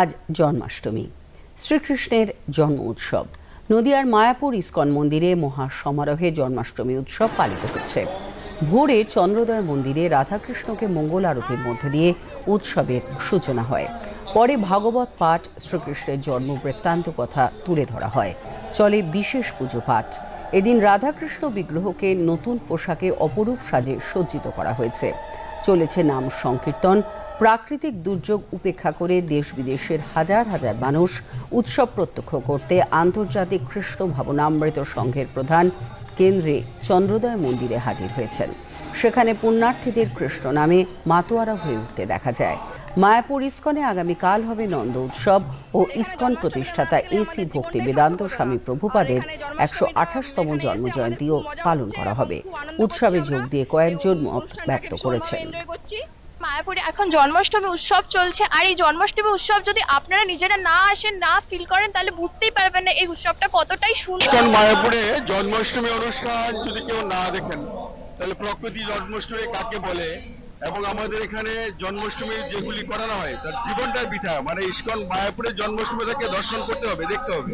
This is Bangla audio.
আজ জন্মাষ্টমী। শ্রীকৃষ্ণের জন্ম উৎসব। নদিয়ার মায়াপুর ইস্কন মন্দিরে মহা সমারোহে জন্মাষ্টমী উৎসব পালিত হচ্ছে। ভোরে চন্দ্রোদয় মন্দিরে রাধাকৃষ্ণকে মঙ্গল আরতির মধ্যে দিয়ে উৎসবের সূচনা হয়। পরে ভাগবত পাঠ শ্রীকৃষ্ণের জন্ম বৃত্তান্ত কথা তুলে ধরা হয়। চলে বিশেষ পুজো পাঠ। এদিন রাধাকৃষ্ণ বিগ্রহকে নতুন পোশাকে অপরূপ সাজে সজ্জিত করা হয়েছে। চলেছে নাম সংকীর্তন প্রাকৃতিক দুর্যোগ উপেক্ষা করে দেশ বিদেশের হাজার হাজার মানুষ উৎসব প্রত্যক্ষ করতে আন্তর্জাতিক কৃষ্ণ ভাবনামৃত সংঘের প্রধান কেন্দ্রে চন্দ্রোদয় মন্দিরে হাজির হয়েছেন। সেখানে পুণ্যার্থীদের কৃষ্ণ নামে মাতোয়ারা হয়ে উঠতে দেখা যায়। মায়াপুর ইস্কনে আগামীকাল হবে নন্দ উৎসব ও ইস্কন প্রতিষ্ঠাতা এসি ভক্তি বেদান্ত স্বামী প্রভুপাদের একশো আঠাশতম জন্মজয়ন্তীও পালন করা হবে। উৎসবে যোগ দিয়ে কয়েকজন মত ব্যক্ত করেছেন। মায়াপুরে এখন জন্মাষ্টমী উৎসব চলছে। আর এই জন্মাষ্টমী উৎসব যদি আপনারা নিজেরা না আসেন না ফিল করেন, তাহলে বুঝতেই পারবেন না এই উৎসবটা কতটাই সুন্দর। মায়াপুরে জন্মাষ্টমী অনুষ্ঠান যদি কেউ না দেখেন, তাহলে প্রকৃতি জন্মাষ্টমী কাকে বলে? এবং আমাদের এখানে জন্মাষ্টমী যেগুলি করানো হয়, তার জীবনটা বৃথা। মানে ইস্কন মায়াপুরে জন্মাষ্টমী তাকে দর্শন করতে হবে, দেখতে হবে।